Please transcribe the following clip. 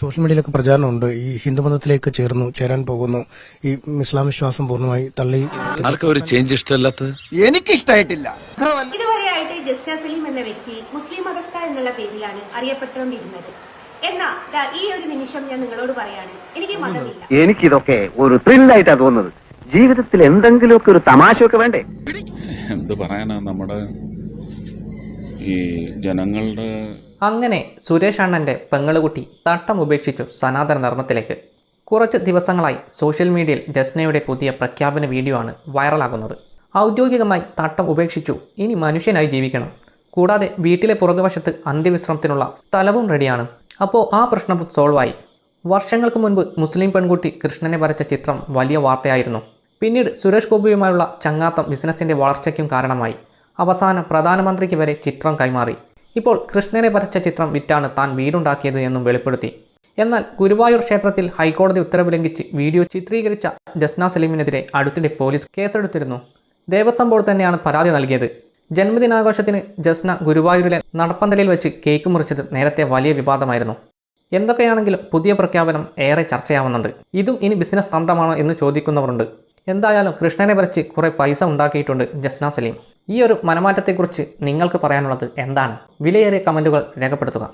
Social മീഡിയയിലൊക്കെ പ്രചാരണമുണ്ട്. ഈ ഹിന്ദുമതത്തിലേക്ക് ചേർന്നു ചേരാൻ പോകുന്നു. ഈ ഇസ്ലാം വിശ്വാസം പൂർണമായി തള്ളി. ഒരു ചേഞ്ച് ഇഷ്ടമല്ലാത്തത്? ഇതുവരെ ഇതുവരെയായിട്ട് ജസ്ന സലീം എന്ന വ്യക്തി മുസ്ലിം മതസ്ഥ എന്നുള്ള പേരിലാണ് അറിയപ്പെട്ടുകൊണ്ടിരുന്നത്. എന്നാ ദാ ഈ ഒരു നിമിഷം ഞാൻ നിങ്ങളോട് പറയാണ്. എനിക്ക് മതമില്ല. എനിക്കിതൊക്കെ ഒരു ത്രില്ലായിട്ടാ തോന്നുന്നത്. ജീവിതത്തിൽ എന്തെങ്കിലുമൊക്കെ ഒരു തമാശയൊക്കെ വേണ്ടേ? എന്ത് പറയാനാ നമ്മുടെ ഈ ജനങ്ങളുടെ അങ്ങനെ സുരേഷ് അണ്ണന്റെ പെങ്ങളുകുട്ടി തട്ടം ഉപേക്ഷിച്ചു സനാതന ധർമ്മത്തിലേക്ക്. കുറച്ച് ദിവസങ്ങളായി സോഷ്യൽ മീഡിയയിൽ ജസ്നയുടെ പുതിയ പ്രഖ്യാപന വീഡിയോ ആണ് വൈറലാകുന്നത്. ഔദ്യോഗികമായി തട്ടം ഉപേക്ഷിച്ചു ഇനി മനുഷ്യനായി ജീവിക്കണം. കൂടാതെ വീട്ടിലെ പുറകുവശത്ത് അന്ത്യവിശ്രമത്തിനുള്ള സ്ഥലവും റെഡിയാണ്. അപ്പോൾ ആ പ്രശ്നവും സോൾവായി. വർഷങ്ങൾക്ക് മുൻപ് മുസ്ലിം പെൺകുട്ടി കൃഷ്ണനെ വരച്ച ചിത്രം വലിയ വാർത്തയായിരുന്നു. പിന്നീട് സുരേഷ് ഗോപിയുമായുള്ള ചങ്ങാത്തം ബിസിനസിന്റെ വളർച്ചയ്ക്കും കാരണമായി. അവസാനം പ്രധാനമന്ത്രിക്ക് വരെ ചിത്രം കൈമാറി. ഇപ്പോൾ കൃഷ്ണനെ വരച്ച ചിത്രം വിറ്റാണ് താൻ വീടുണ്ടാക്കിയത് എന്നും വെളിപ്പെടുത്തി. എന്നാൽ ഗുരുവായൂർ ക്ഷേത്രത്തിൽ ഹൈക്കോടതി ഉത്തരവ് ലംഘിച്ച് വീഡിയോ ചിത്രീകരിച്ച ജസ്ന സലീമിനെതിരെ അടുത്തിടെ പോലീസ് കേസെടുത്തിരുന്നു. ദേവസ്വം ബോർഡ് തന്നെയാണ് പരാതി നൽകിയത്. ജന്മദിനാഘോഷത്തിന് ജസ്ന ഗുരുവായൂരിലെ നടപ്പന്തലിൽ വെച്ച് കേക്ക് മുറിച്ചത് നേരത്തെ വലിയ വിവാദമായിരുന്നു. എന്തൊക്കെയാണെങ്കിലും പുതിയ പ്രഖ്യാപനം ഏറെ ചർച്ചയാവുന്നുണ്ട്. ഇതും ഇനി ബിസിനസ് തന്ത്രമാണോ എന്ന് ചോദിക്കുന്നവരുണ്ട്. എന്തായാലും കൃഷ്ണനെ വരച്ച് കുറേ പൈസ ഉണ്ടാക്കിയിട്ടുണ്ട് ജസ്ന സലീം. ഈ ഒരു മനമാറ്റത്തെക്കുറിച്ച് നിങ്ങൾക്ക് പറയാനുള്ളത് എന്താണ്? വിലയേറിയ കമന്റുകൾ രേഖപ്പെടുത്തുക.